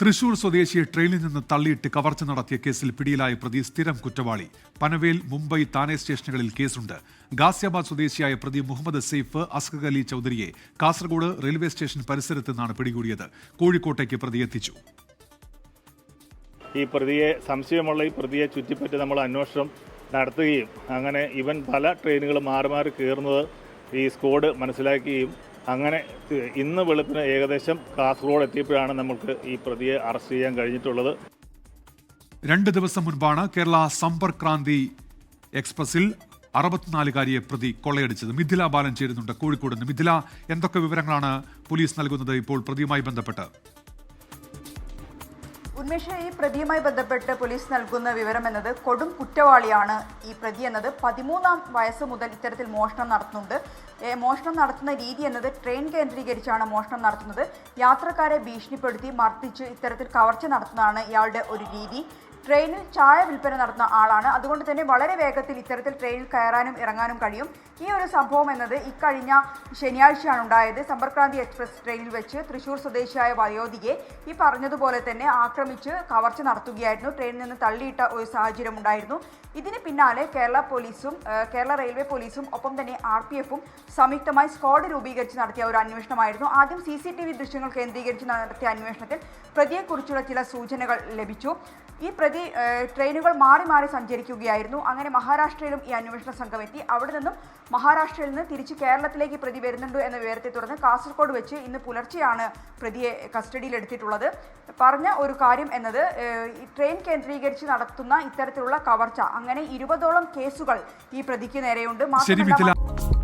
തൃശൂർ സ്വദേശിയെ ട്രെയിനിൽ നിന്ന് തള്ളിയിട്ട് കവർച്ച നടത്തിയ കേസിൽ പിടിയിലായ പ്രതി സ്ഥിരം കുറ്റവാളി. പനവേൽ മുംബൈ താനെ സ്റ്റേഷനുകളിൽ കേസുണ്ട്. ഗാസിയാബാദ് സ്വദേശിയായ പ്രതി മുഹമ്മദ് സെയ്ഫ് അസ്ഹർ അലി ചൌധരിയെ കാസർഗോഡ് റെയിൽവേ സ്റ്റേഷൻ പരിസരത്ത് നിന്നാണ് പിടികൂടിയത്. കോഴിക്കോട്ടേക്ക് പ്രതി എത്തിച്ചു. ഈ പ്രതിയെ സംശയമുള്ള ഈ പ്രതിയെ ചുറ്റിപ്പറ്റി നമ്മൾ അന്വേഷണം നടത്തുകയും അങ്ങനെ ഇവൻ പല ട്രെയിനുകൾ മാറി മാറി കയറുന്നത് ഈ സ്ക്വാഡ് മനസ്സിലാക്കുകയും അങ്ങനെ ഇന്ന് വെളുപ്പിന് ഏകദേശം കാസർഗോഡ് എത്തിയപ്പോഴാണ് നമുക്ക് ഈ പ്രതിയെ അറസ്റ്റ് ചെയ്യാൻ കഴിഞ്ഞിട്ടുള്ളത്. രണ്ട് ദിവസം മുൻപാണ് കേരള സമ്പർക്ക് ക്രാന്തി എക്സ്പ്രസിൽ അറുപത്തിനാലുകാരിയെ പ്രതി കൊള്ളയടിച്ചത്. മിഥില ബാലൻ ചേരുന്നുണ്ട് കോഴിക്കോട് നിന്ന്. മിഥില എന്തൊക്കെ വിവരങ്ങളാണ് പോലീസ് നൽകുന്നത് ഇപ്പോൾ പ്രതിയുമായി ബന്ധപ്പെട്ട്? ഉന്മേഷ ഈ പ്രതിയുമായി ബന്ധപ്പെട്ട് പോലീസ് നൽകുന്ന വിവരം എന്നത് കൊടും കുറ്റവാളിയാണ് ഈ പ്രതി എന്നത്. പതിമൂന്നാം വയസ്സ് മുതൽ ഇത്തരത്തിൽ മോഷണം നടത്തുന്നുണ്ട്. മോഷണം നടത്തുന്ന രീതി എന്നത് ട്രെയിൻ കേന്ദ്രീകരിച്ചാണ് മോഷണം നടത്തുന്നത്. യാത്രക്കാരെ ഭീഷണിപ്പെടുത്തി മർദ്ദിച്ച് ഇത്തരത്തിൽ കവർച്ച നടത്തുന്നതാണ് ഇയാളുടെ ഒരു രീതി. ട്രെയിനിൽ ചായ വിൽപ്പന നടത്തുന്ന ആളാണ്. അതുകൊണ്ട് തന്നെ വളരെ വേഗത്തിൽ ഇത്തരത്തിൽ ട്രെയിനിൽ കയറാനും ഇറങ്ങാനും കഴിയും. ഈ ഒരു സംഭവം എന്നത് ഇക്കഴിഞ്ഞ ശനിയാഴ്ചയാണ് ഉണ്ടായത്. സമ്പർക്രാന്തി എക്സ്പ്രസ് ട്രെയിനിൽ വെച്ച് തൃശൂർ സ്വദേശിയായ വയോധികയെ ഈ പറഞ്ഞതുപോലെ തന്നെ ആക്രമിച്ച് കവർച്ച നടത്തുകയായിരുന്നു. ട്രെയിനിൽ നിന്ന് തള്ളിയിട്ട ഒരു സാഹചര്യം ഉണ്ടായിരുന്നു. ഇതിന് പിന്നാലെ കേരള പോലീസും കേരള റെയിൽവേ പോലീസും ഒപ്പം തന്നെ ആർ പി എഫും സംയുക്തമായി സ്ക്വാഡ് രൂപീകരിച്ച് നടത്തിയ ഒരു അന്വേഷണമായിരുന്നു. ആദ്യം സി സി ടി വി ദൃശ്യങ്ങൾ കേന്ദ്രീകരിച്ച് നടത്തിയ അന്വേഷണത്തിൽ പ്രതിയെക്കുറിച്ചുള്ള ചില സൂചനകൾ ലഭിച്ചു. ഈ പ്രതി ഏഹ്, ട്രെയിനുകൾ മാറി മാറി സഞ്ചരിക്കുകയായിരുന്നു. അങ്ങനെ മഹാരാഷ്ട്രയിലും ഈ അന്വേഷണ സംഘം എത്തി. അവിടെ നിന്നും മഹാരാഷ്ട്രയിൽ നിന്ന് തിരിച്ച് കേരളത്തിലേക്ക് പ്രതി വരുന്നുണ്ട് എന്ന വിവരത്തെ തുടർന്ന് കാസർഗോഡ് വെച്ച് ഇന്ന് പുലർച്ചെയാണ് പ്രതിയെ കസ്റ്റഡിയിലെടുത്തിട്ടുള്ളത് പറഞ്ഞ ഒരു കാര്യം എന്നത് ട്രെയിൻ കേന്ദ്രീകരിച്ച് നടത്തുന്ന ഇത്തരത്തിലുള്ള കവർച്ച അങ്ങനെ ഇരുപതോളം കേസുകൾ ഈ പ്രതിക്ക് നേരെയുണ്ട്. മാത്രമല്ല